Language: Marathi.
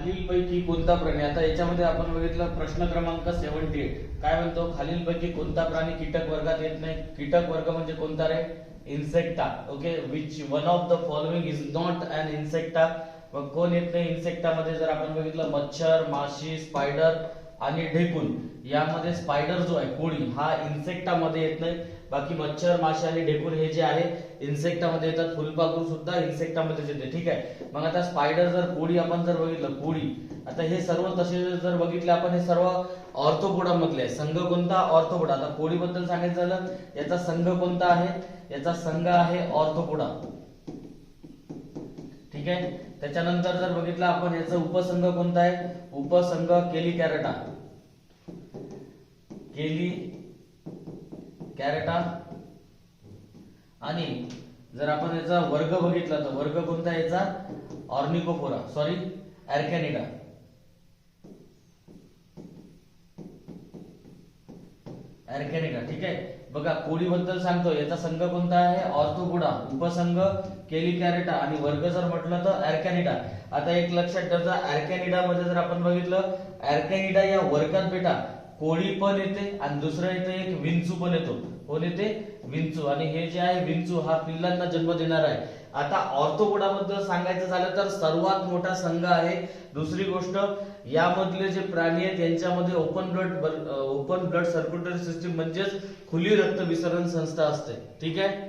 खालीलपैकी कोणता प्राणी? आता याच्यामध्ये आपण बघितलं प्रश्न क्रमांक सेव्हन्टी एट. काय म्हणतो? खालीलपैकी कोणता प्राणी कीटक वर्गात येत नाही? कीटक वर्ग म्हणजे कोणता रे? Insecta. Okay which one of the following is not an Insecta मग कोण येत नाही? इन्सेक्टा मध्ये जर आपण बघितलं मच्छर माशी स्पायडर आणि ढेकून. यामध्ये स्पायडर जो आहे कोळी हा इन्सेक्टामध्ये येत नाही. बाकी मच्छर मासे आणि ढेकून हे जे आहे इन्सेक्टामध्ये येतात. फुलपाखरू सुद्धा इन्सेक्टामध्येच येते. ठीक आहे? मग आता स्पायडर जर कोळी आपण जर बघितलं कोळी. आता हे सर्व तसे जर बघितले आपण हे सर्व ऑर्थोपोडा मधले आहे. संघ कोणता? ऑर्थोपोडा. आता कोळीबद्दल सांगायचं झालं याचा संघ कोणता आहे? याचा संघ आहे ऑर्थोपोडा. आहे? त्याच्यानंतर जर बघितलं आपण याचा उपसंघ कोणता आहे? उपसंघ केली कॅरेटा. केली कॅरेटा. आणि जर आपण याचा वर्ग बघितला तर वर्ग कोणता आहे याचा? ऑर्निकोफोरा सॉरी अॅर्कॅनिडा अॅर्कॅनिडा ठीक आहे? बघा कोळी बद्दल सांगतो. याचा संघ कोणता आहे? ऑर्थोगुडा. उपसंघ केली कॅरेटा आणि वर्ग जर म्हटलं तर अॅर्कॅनिडा आता एक लक्षात ठेवता अॅर्कॅनिडा मध्ये जर आपण बघितलं अॅर्कॅनिडा या वर्गात बेटा कोळी पण येते आणि दुसरं येतं एक विंचू पण येतो. कोण येते? विंचू. आणि हे जे आहे विंचू हा पिल्लांना जन्म देणार आहे. आता ऑर्थोपोडा बद्दल सांगायचं झालं तर सर्वात मोठा संघ आहे. दुसरी गोष्ट यामधले जे प्राणी आहेत यांच्यामध्ये open blood open blood circulatory system म्हणजेच खुली रक्त विसरण संस्था असते. ठीक आहे?